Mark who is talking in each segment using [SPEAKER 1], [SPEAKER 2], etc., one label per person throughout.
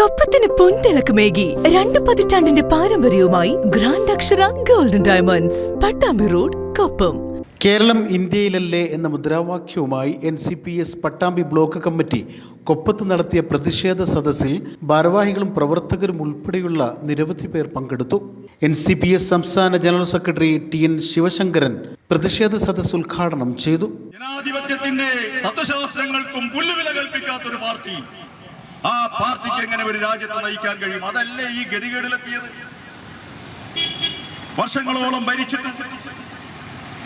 [SPEAKER 1] കൊപ്പത്തിന് പൊൻതിളക്കമേകി രണ്ട് പതിറ്റാണ്ടിന്റെ പാരമ്പര്യവുമായി grand Akshara golden diamonds Pattambi road Koppam.
[SPEAKER 2] Keralam ഇന്ത്യയിലല്ലേ എന്ന മുദ്രാവാക്യവുമായി N C P S Pattambi block committee കൊപ്പത്ത് നടത്തിയ പ്രതിഷേധ സദസ്സിൽ ഭാരവാഹികളും പ്രവർത്തകരും ഉൾപ്പെടെയുള്ള നിരവധി പേർ പങ്കെടുത്തു. എൻ സി പി എസ് സംസ്ഥാന general secretary T N Sivasankaran പ്രതിഷേധ സദസ്സ് ഉദ്ഘാടനം ചെയ്തു.
[SPEAKER 3] ജനാധിപത്യത്തിന്റെ തത്വശാസ്ത്രങ്ങൾക്കും പുല്ലുവില കൽപ്പിക്കാത്തൊരു പാർട്ടി ആ പാർട്ടിക്ക് എങ്ങനെ ഒരു രാജ്യത്തെ നയിക്കാൻ കഴിയും? അതല്ലേ ഈ ഗതികേടിലെത്തിയത്? വർഷങ്ങളോളം ഭരിച്ചിട്ട്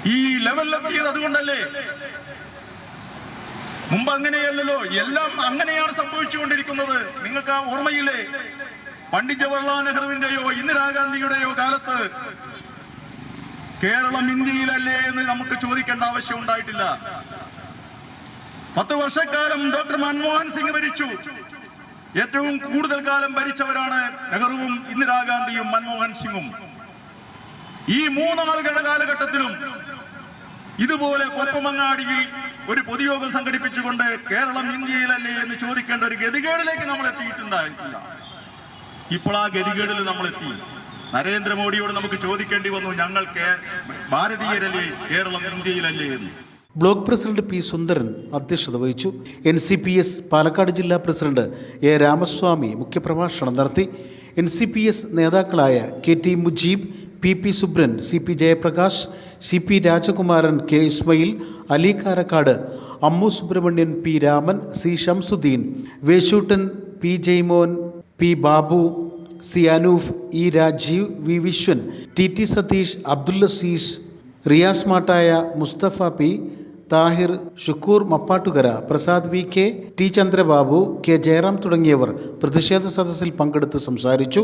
[SPEAKER 3] ഈ ലെവലിലെത്തിയത് അതുകൊണ്ടല്ലേ? മുമ്പ് അങ്ങനെയല്ലല്ലോ. എല്ലാം അങ്ങനെയാണ് സംഭവിച്ചുകൊണ്ടിരിക്കുന്നത്. നിങ്ങൾക്ക് ആ ഓർമ്മയില്ലേ? പണ്ഡിറ്റ് ജവഹർലാൽ നെഹ്റുവിന്റെയോ ഇന്ദിരാഗാന്ധിയുടെയോ കാലത്ത് കേരളം ഇന്ത്യയിലല്ലേ എന്ന് നമുക്ക് ചോദിക്കേണ്ട ആവശ്യം ഉണ്ടായിട്ടില്ല. പത്ത് വർഷക്കാലം ഡോക്ടർ മൻമോഹൻ സിംഗ് ഭരിച്ചു. ഏറ്റവും കൂടുതൽ കാലം ഭരിച്ചവരാണ് നെഹ്റുവും ഇന്ദിരാഗാന്ധിയും മൻമോഹൻ സിംഗും. ഈ മൂന്ന് മറുകട കാലഘട്ടത്തിലും ഇതുപോലെ കൊപ്പമങ്ങാടിയിൽ ഒരു പൊതുയോഗം സംഘടിപ്പിച്ചുകൊണ്ട് കേരളം ഇന്ത്യയിലല്ലേ എന്ന് ചോദിക്കേണ്ട ഒരു ഗതികേടിലേക്ക് നമ്മൾ എത്തിയിട്ടുണ്ടായിട്ടില്ല. ഇപ്പോൾ ആ ഗതികേടിൽ നമ്മൾ എത്തി. നരേന്ദ്രമോദിയോട് നമുക്ക് ചോദിക്കേണ്ടി വന്നു ഞങ്ങൾ ഭാരതീയരല്ലേ കേരളം ഇന്ത്യയിലല്ലേ എന്ന്.
[SPEAKER 2] ബ്ലോക്ക് പ്രസിഡന്റ് പി സുന്ദരൻ അധ്യക്ഷത വഹിച്ചു. N C P S Palakkad ജില്ലാ പ്രസിഡന്റ് എ രാമസ്വാമി മുഖ്യപ്രഭാഷണം നടത്തി. എൻ സി പി എസ് നേതാക്കളായ K T Mujeeb P P Subran C P Jayaprakash C P Rajakumaran K Ismail Ali Karakkad Ammu Subramanian P Raman C Shamsuddin Veshoottan P Jaimon P Babu C Anoof E Rajeev V Viswan T T Satheesh Abdul Azeez Riyas Mattaya Mustafa P Thahir Shukkur Mappattukara Prasad V K T Chandrababu K Jayaram തുടങ്ങിയവർ പ്രതിഷേധ സദസ്സിൽ പങ്കെടുത്ത് സംസാരിച്ചു.